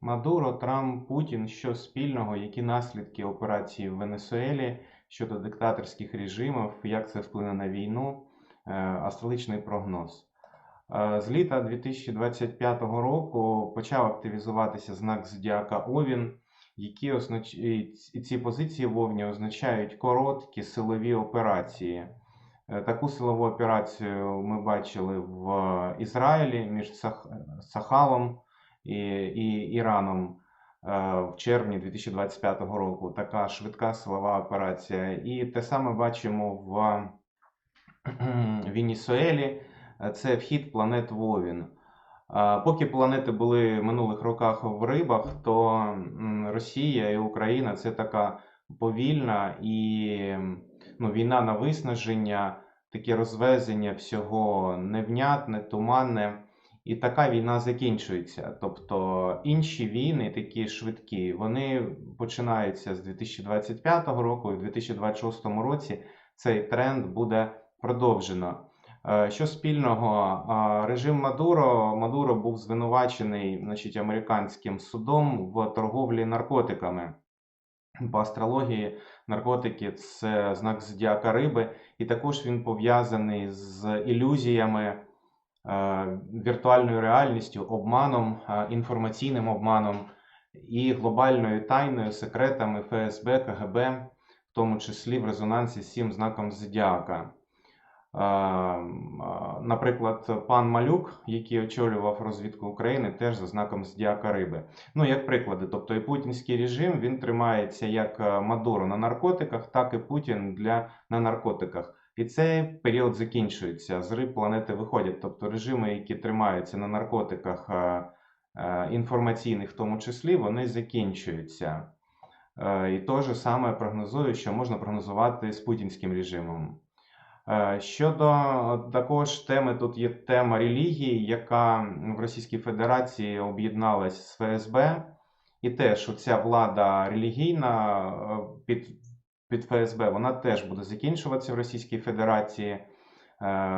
Мадуро, Трамп, Путін, що спільного, які наслідки операції в Венесуелі щодо диктаторських режимів, як це вплине на війну, Е, астрологічний прогноз. Е, З літа 2025 року почав активізуватися знак зодіака Овін, які означ... і ці позиції в Овні означають короткі силові операції. Е, Таку силову операцію ми бачили в Ізраїлі між Сах... Сахалом і, і Іраном е, в червні 2025 року. Така швидка силова операція. І те саме бачимо в Венесуелі. Це вхід планет в Овін. Е, Поки планети були в минулих роках в рибах, то Росія і Україна це така повільна і ну, війна на виснаження, таке розвезення всього невнятне, туманне. І така війна закінчується. Тобто інші війни, такі швидкі, вони починаються з 2025 року, і в 2026 році цей тренд буде продовжено. Е, Що спільного? Режим Мадуро Мадуро був звинувачений значить, американським судом в торговлі наркотиками. По астрології наркотики це знак зодіака риби, і також він пов'язаний з ілюзіями, е, віртуальною реальністю, обманом, е, інформаційним обманом і глобальною тайною, секретами ФСБ, КГБ, в тому числі в резонансі з цим знаком зодіака. Е, Наприклад, пан Малюк, який очолював розвідку України, теж за знаком зодіака риби. Ну, як приклади, тобто і путінський режим він тримається як е, Мадуро на наркотиках, так і Путін для на наркотиках. І цей період закінчується. З риб планети виходять. Тобто режими, які тримаються на наркотиках інформаційних, в тому числі, вони закінчуються. Е, І те ж саме прогнозую, що можна прогнозувати з путінським режимом. Е, Щодо також теми, тут є тема релігії, яка в Російській Федерації об'єдналась з ФСБ, і теж оця влада релігійна е, під, під ФСБ, вона теж буде закінчуватися в Російській Федерації е,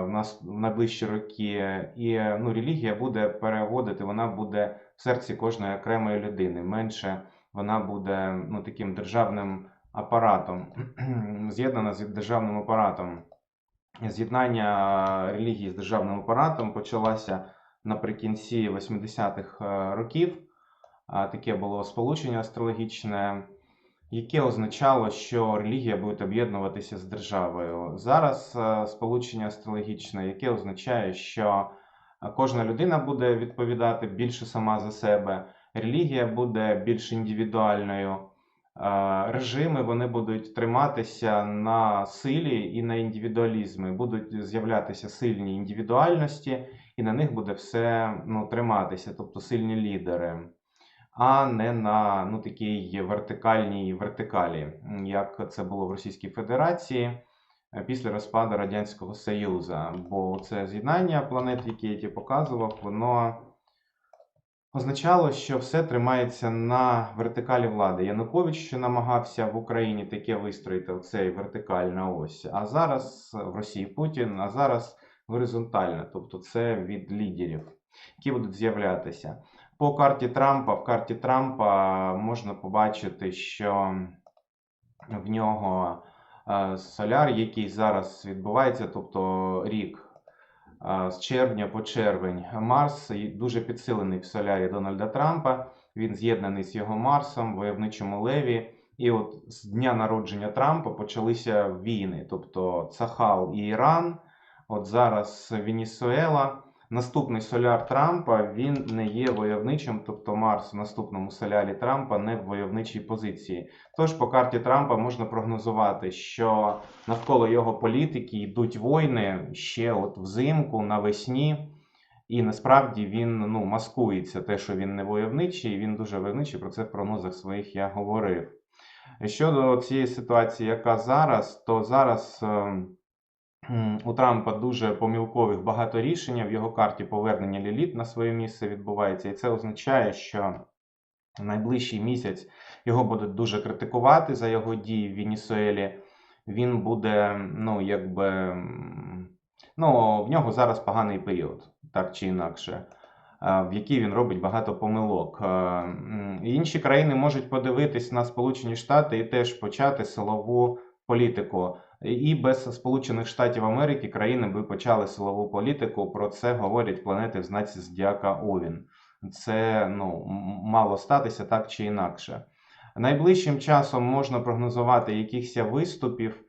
в нас в найближчі роки. І ну, релігія буде переводити, вона буде в серці кожної окремої людини. Менше вона буде ну, таким державним апаратом, з'єднана з державним апаратом. З'єднання релігії з державним апаратом почалося наприкінці 80-х е, років. Таке було сполучення астрологічне, яке означало, що релігія буде об'єднуватися з державою. Зараз е, сполучення астрологічне, яке означає, що е, кожна людина буде відповідати більше сама за себе, релігія буде більш індивідуальною. Е, Режими вони будуть триматися на силі і на індивідуалізмі. Будуть з'являтися сильні індивідуальності, і на них буде все ну, триматися, тобто сильні лідери, а не на ну, такій вертикальній вертикалі, як це було в Російській Федерації е, після розпаду Радянського Союзу. Бо це з'єднання планет, які я ті показував, воно означало, що все тримається на вертикалі влади. Янукович ще намагався в Україні таке вистроїти оцей вертикальна ось. А зараз в Росії Путін, а зараз горизонтальна, тобто це від лідерів, які будуть з'являтися. По карті Трампа, в карті Трампа можна побачити, що в нього е, соляр, який зараз відбувається, тобто рік з червня по червень. Марс дуже підсилений в солярі Дональда Трампа. Він з'єднаний з його Марсом, войовничому леві. І от з дня народження Трампа почалися війни, тобто Цахал і Іран. От зараз Венесуела. Наступний соляр Трампа він не є войовничим, тобто Марс в наступному солярі Трампа не в войовничій позиції. Тож по карті Трампа можна прогнозувати, що навколо його політики йдуть війни ще от взимку, навесні. І насправді він ну, маскується те, що він не войовничий, він дуже войовничий, про це в прогнозах своїх я говорив. Щодо цієї ситуації, яка зараз, то зараз е, м, у Трампа дуже помилкових багато рішення. В його карті повернення Ліліт на своє місце відбувається. І це означає, що найближчий місяць його будуть дуже критикувати за його дії в Венесуелі. Він буде, ну, якби. Ну, в нього зараз поганий період, так чи інакше. в якій він робить багато помилок. Е, Інші країни можуть подивитись на Сполучені Штати і теж почати силову політику. І без Сполучених Штатів Америки країни би почали силову політику. Про це говорять планети в знаці Зодіака Овін. Це ну, мало статися так чи інакше. Найближчим часом можна прогнозувати якихось виступів.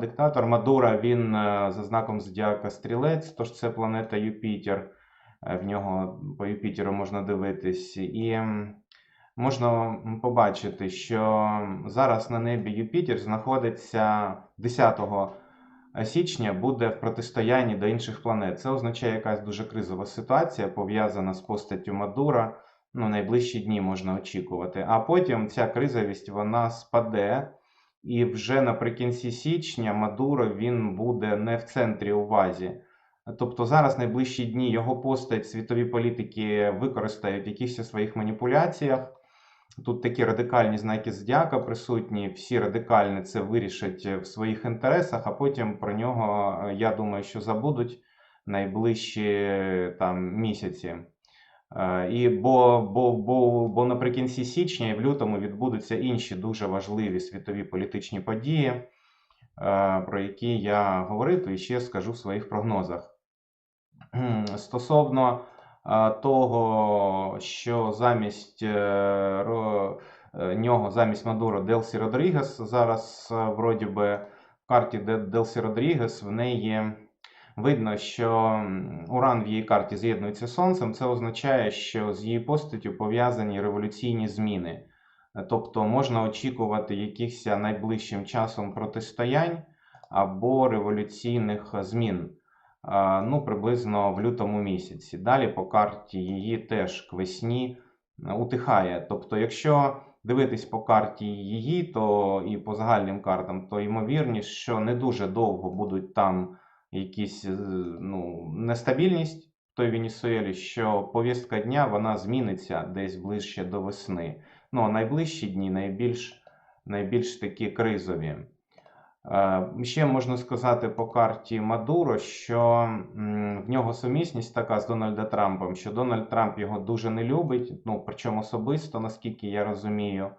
Диктатор Мадура він е, за знаком Зодіака Стрілець, тож це планета Юпітер. Е, В нього по Юпітеру можна дивитись. І можна побачити, що зараз на небі Юпітер знаходиться 10 січня буде в протистоянні до інших планет. Це означає якась дуже кризова ситуація, пов'язана з постаттю Мадура. Ну, найближчі дні можна очікувати. А потім ця кризовість вона спаде. І вже наприкінці січня Мадуро він буде не в центрі увазі. Тобто зараз найближчі дні його постать світові політики використають в якихось своїх маніпуляціях. Тут такі радикальні знаки зодіака присутні. Всі радикальні це вирішать в своїх інтересах, а потім про нього, е, я думаю, що забудуть найближчі там місяці. Е, І бо, бо, бо, бо наприкінці січня і в лютому відбудуться інші дуже важливі світові політичні події, е, про які я говорив і ще скажу в своїх прогнозах. Стосовно того, що замість е, е, нього, замість Мадуро Делсі Родрігес зараз е, вроді би в карті Делсі Родрігес в неї видно, що Уран в її карті з'єднується з Сонцем. Це означає, що з її постаттю пов'язані революційні зміни. Тобто можна очікувати якихось найближчим часом протистоянь або революційних змін. Ну, приблизно в лютому місяці. Далі по карті її теж к весні е, утихає. Тобто, якщо дивитись по карті її, то і по загальним картам, то ймовірність, що не дуже довго будуть там якісь е, ну, нестабільність в той Венесуелі, що повістка дня вона зміниться десь ближче до весни. Ну, а найближчі дні найбільш, найбільш такі кризові. Е, Ще можна сказати по карті Мадуро, що в нього сумісність така з Дональда Трампом, що Дональд Трамп його дуже не любить, ну причому особисто, наскільки я розумію.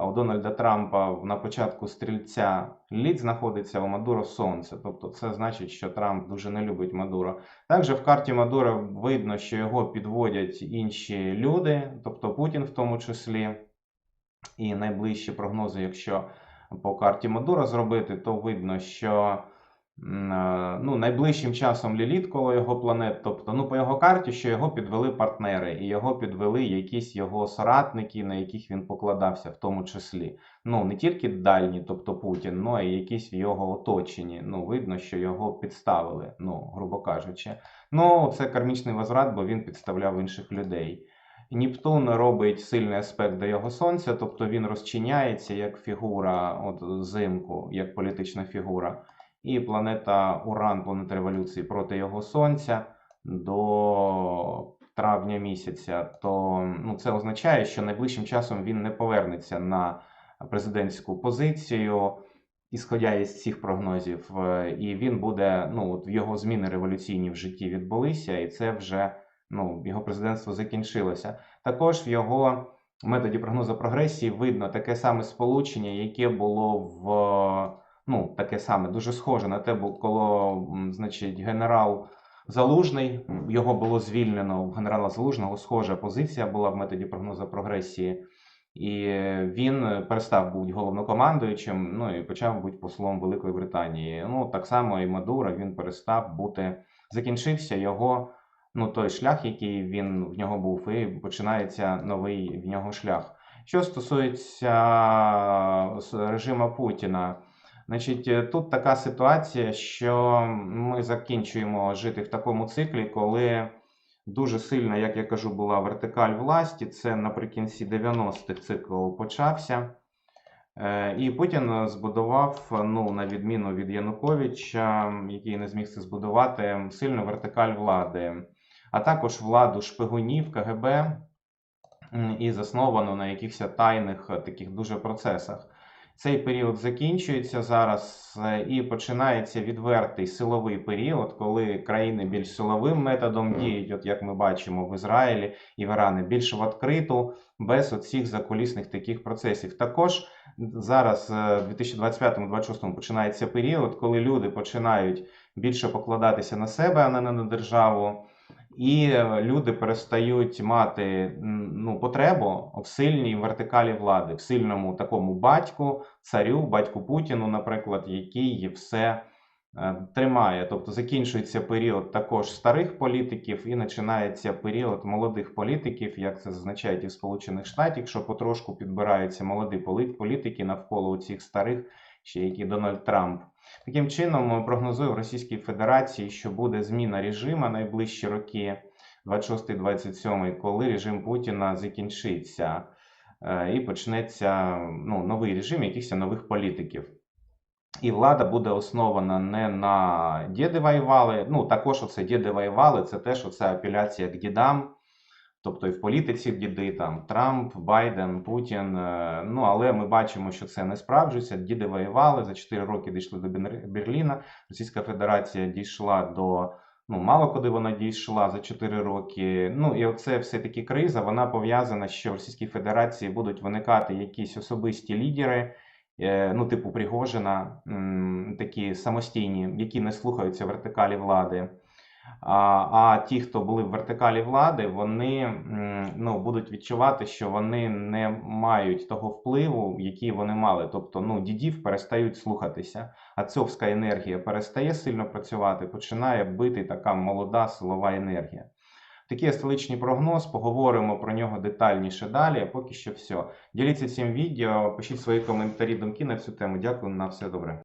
У Дональда Трампа на початку стрільця лід знаходиться у Мадуро сонце. Тобто це значить, що Трамп дуже не любить Мадуро. Також в карті Мадуро видно, що його підводять інші люди, тобто Путін в тому числі. І найближчі прогнози, якщо по карті Мадура зробити, то видно, що е, ну, найближчим часом Ліліт коло його планет, тобто ну, по його карті, що його підвели партнери, і його підвели якісь його соратники, на яких він покладався, в тому числі. Ну, не тільки дальні, тобто Путін, ну, а й якісь в його оточенні. Ну, видно, що його підставили, ну, грубо кажучи. Ну, це кармічний возврат, бо він підставляв інших людей. Нептун робить сильний аспект до його сонця, тобто він розчиняється як фігура от взимку, як політична фігура. І планета Уран, планета революції проти його сонця до травня місяця. То ну, це означає, що найближчим часом він не повернеться на президентську позицію, ісходя із цих прогнозів. Е, І він буде, ну, от його зміни революційні в житті відбулися, і це вже ну, його президентство закінчилося. Також в його методі прогнозу прогресії видно таке саме сполучення, яке було в ну, таке саме дуже схоже на те, бу- коли, значить, генерал Залужний його було звільнено в генерала Залужного. Схожа позиція була в методі прогнозу прогресії. І він перестав бути головнокомандуючим, ну і почав бути послом Великої Британії. Ну так само і Мадуро він перестав бути. Закінчився його ну, той шлях, який він в нього був, і починається новий в нього шлях. Що стосується режиму Путіна, значить, е, тут така ситуація, що ми закінчуємо жити в такому циклі, коли дуже сильно, як я кажу, була вертикаль власті. Це наприкінці 90-х цикл почався. Е, І Путін збудував, ну, на відміну від Януковича, який не зміг це збудувати, сильну вертикаль влади, а також владу шпигунів КГБ і засновану на якихось тайних е, таких дуже процесах. Цей період закінчується зараз е, і починається відвертий силовий період, коли країни більш силовим методом діють, от як ми бачимо в Ізраїлі і в Ірані, більш в відкриту, без оцих закулісних таких процесів. Також зараз е, в 2025-2026 починається період, коли люди починають більше покладатися на себе, а не на державу. І е, люди перестають мати ну, потребу в сильній вертикалі влади, в сильному такому батьку, царю, батьку Путіну, наприклад, який все е, тримає. Тобто закінчується період також старих політиків і починається період молодих політиків, як це зазначають і в Сполучених Штатах, що потрошку підбираються молоді політики навколо цих старих, ще які Дональд Трамп. Таким чином, прогнозую в Російській Федерації, що буде зміна режиму найближчі роки, 26-27, коли режим Путіна закінчиться е, і почнеться ну, новий режим якихось нових політиків. І влада буде основана не на діди воювали. Ну, також оце діди воювали, це теж оце апеляція к дідам. Тобто і в політиці діди там Трамп, Байден, Путін. е, Ну але ми бачимо, що це не справджується. Діди воювали за 4 роки дійшли до Берліна. Російська Федерація дійшла до ну мало куди вона дійшла за 4 роки. Ну і оце все таки криза. Вона пов'язана, що в Російській Федерації будуть виникати якісь особисті лідери. е, Ну, типу Пригожина, такі самостійні, які не слухаються вертикалі влади. А, а ті, хто були в вертикалі влади, вони ну, будуть відчувати, що вони не мають того впливу, який вони мали. Тобто, ну, дідів перестають слухатися, отцовська енергія перестає сильно працювати, починає бити така молода силова енергія. Такий астрологічний прогноз, поговоримо про нього детальніше далі. Поки що все. Діліться цим відео, пишіть свої коментарі, думки на цю тему. Дякую, на все добре.